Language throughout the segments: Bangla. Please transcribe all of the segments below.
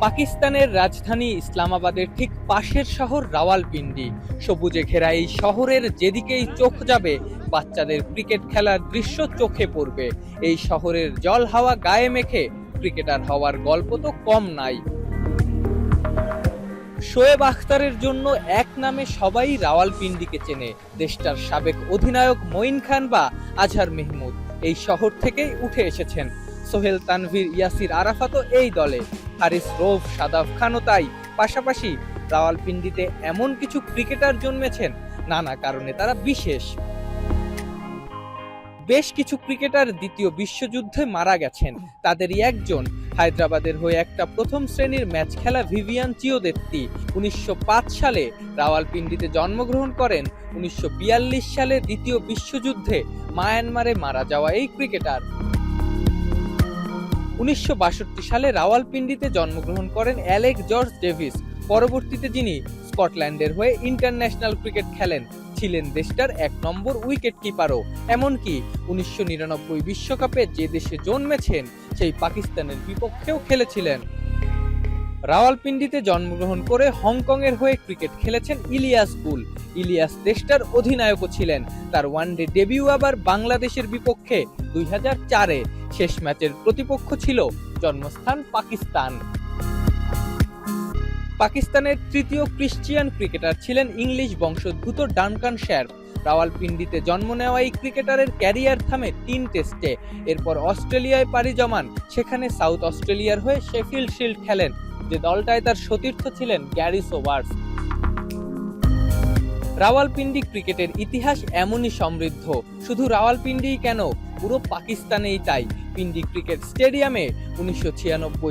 পাকিস্তানের রাজধানী ইসলামাবাদের ঠিক পাশের শহর রাওয়ালপিন্ডি। সবুজে ঘেরা এই শহরের যেদিকেই চোখ যাবে, বাচ্চাদের ক্রিকেট খেলার দৃশ্য চোখে পড়বে। এই শহরের জল হাওয়া গায়ে মেখে ক্রিকেটার হওয়ার গল্প তো কম নাই। শোয়েব আখতারের জন্য এক নামে সবাই রাওয়ালপিন্ডিকে চেনে। দেশটার সাবেক অধিনায়ক মঈন খান বা আজহার মেহমুদ। এই শহর থেকেই উঠে এসেছেন। সোহেল তানভীর, ইয়াসির আরাফাতও এই দলে। হারিস রৌফ, সাদাফ খানও তাই। পাশাপাশি রাওয়ালপিন্ডিতে এমন কিছু ক্রিকেটার জন্মেছেন, নানা কারণে তারা বিশেষ। বেশ কিছু ক্রিকেটার দ্বিতীয় বিশ্বযুদ্ধে মারা গেছেন। তাদেরই একজন হায়দ্রাবাদের হয়ে একটা প্রথম শ্রেণির ম্যাচ খেলা ভিভিয়ান চিওদেত্তি উনিশশো পাঁচ সালে রাওয়ালপিন্ডিতে জন্মগ্রহণ করেন। উনিশশো বিয়াল্লিশ সালে দ্বিতীয় বিশ্বযুদ্ধে মায়ানমারে মারা যাওয়া এই ক্রিকেটার। উনিশশো বাষট্টি সালে রাওয়ালপিন্ডিতে জন্মগ্রহণ করেন অ্যালেক জর্জ ডেভিস। পরবর্তীতে যিনি স্কটল্যান্ডের হয়ে ইন্টারন্যাশনাল ক্রিকেট খেলেন, ছিলেন দেশটার এক নম্বর উইকেট কিপারও এমনকি উনিশশো বিশ্বকাপে যে দেশে জন্মেছেন, সেই পাকিস্তানের বিপক্ষেও খেলেছিলেন। রাওয়ালপিন্ডিতে জন্মগ্রহণ করে হংকংয়ের হয়ে ক্রিকেট খেলেছেন ইলিয়াস গুল ইলিয়াস দেশটার অধিনায়কও ছিলেন। তার ওয়ানডে ডেবিউ আবার বাংলাদেশের বিপক্ষে দুই চারে। শেষ ম্যাচের প্রতিপক্ষ ছিল জন্মস্থান পাকিস্তান। পাকিস্তানের তৃতীয় ক্রিশ্চিয়ান ক্রিকেটার ছিলেন ইংলিশ বংশোদ্ভূত ডানকান শেরফ রাওয়ালপিন্ডিতে জন্ম নেওয়া এই ক্রিকেটারের ক্যারিয়ার থামে তিন টেস্টে। এরপর অস্ট্রেলিয়ায় পাড়ি জমান। সেখানে সাউথ অস্ট্রেলিয়ার হয়ে শেফিল্ড শিল্ড খেলেন। যে দলটায় তার সতীর্থ ছিলেন গ্যারি সোবার্স। রাওয়ালপিন্ডি ক্রিকেটের ইতিহাস এমনই সমৃদ্ধ। শুধু রাওয়ালপিন্ডিই কেন, পুরো পাকিস্তানেই তাই। পিন্ডি ক্রিকেট স্টেডিয়ামে উনিশশো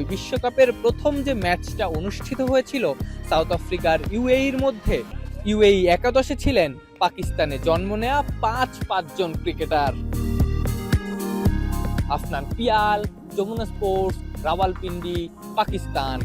বিশ্বকাপের প্রথম যে ম্যাচটা অনুষ্ঠিত হয়েছিল, সাউথ আফ্রিকার ইউএইর মধ্যে ইউএই একাদশে ছিলেন পাকিস্তানে জন্ম নেওয়া পাঁচ, পাঁচজন ক্রিকেটার। আফনান পিয়াল, যমুনা স্পোর্টস রাওয়ালপিন্ডি পাকিস্তান।